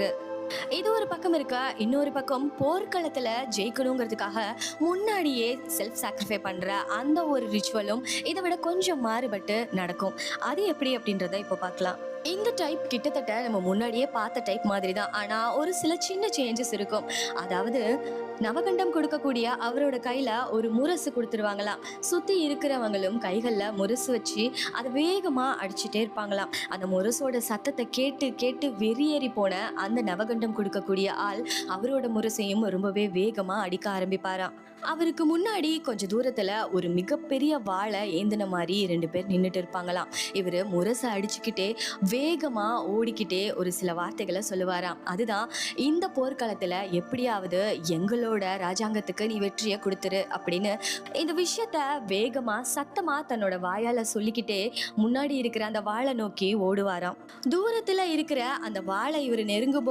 இருக்கு. இது ஒரு பக்கம் இருக்கா? இன்னொரு பக்கம் போர்க்களத்துல ஜெயிக்கணுங்கிறதுக்காக முன்னாடியே செல்ஃப் சாக்ரிஃபை பண்ற அந்த ஒரு ரிச்சுவலும் இதை விட கொஞ்சம் மாறுபட்டு நடக்கும். அது எப்படி அப்படின்றத இப்போ பார்க்கலாம். இந்த டைப் கிட்டத்தட்ட நம்ம முன்னாடியே பார்த்த டைப் மாதிரி தான் ஆனால் ஒரு சில சின்ன சேஞ்சஸ் இருக்கும். அதாவது நவகண்டம் கொடுக்கக்கூடிய அவரோட கையில் ஒரு முரசு கொடுத்துருவாங்களாம். சுற்றி இருக்கிறவங்களும் கைகளில் முரசு வச்சு அதை வேகமாக அடிச்சுட்டே இருப்பாங்களாம். அந்த முரசோட சத்தத்தை கேட்டு கேட்டு வெறியேறி போன அந்த நவகண்டம் கொடுக்கக்கூடிய ஆள் அவரோட முரசையும் ரொம்பவே வேகமாக அடிக்க ஆரம்பிப்பாராம். அவருக்கு முன்னாடி கொஞ்சம் தூரத்தில் ஒரு மிகப்பெரிய வாழை ஏந்தின மாதிரி ரெண்டு பேர் நின்றுட்டு இருப்பாங்களாம். இவர் முரசை அடிச்சுக்கிட்டே வேகமாக ஓடிக்கிட்டே ஒரு சில வார்த்தைகளை சொல்லுவாராம். அதுதான் இந்த போர்க்களத்தில் எப்படியாவது எங்களோட ராஜாங்கத்துக்கு நீ வெற்றியை கொடுத்துரு அப்படின்னு இந்த விஷயத்த வேகமாக சத்தமாக தன்னோட வாயால் சொல்லிக்கிட்டே முன்னாடி இருக்கிற அந்த வாழை நோக்கி ஓடுவாராம். தூரத்தில் இருக்கிற அந்த வாழை இவர் நெருங்கும்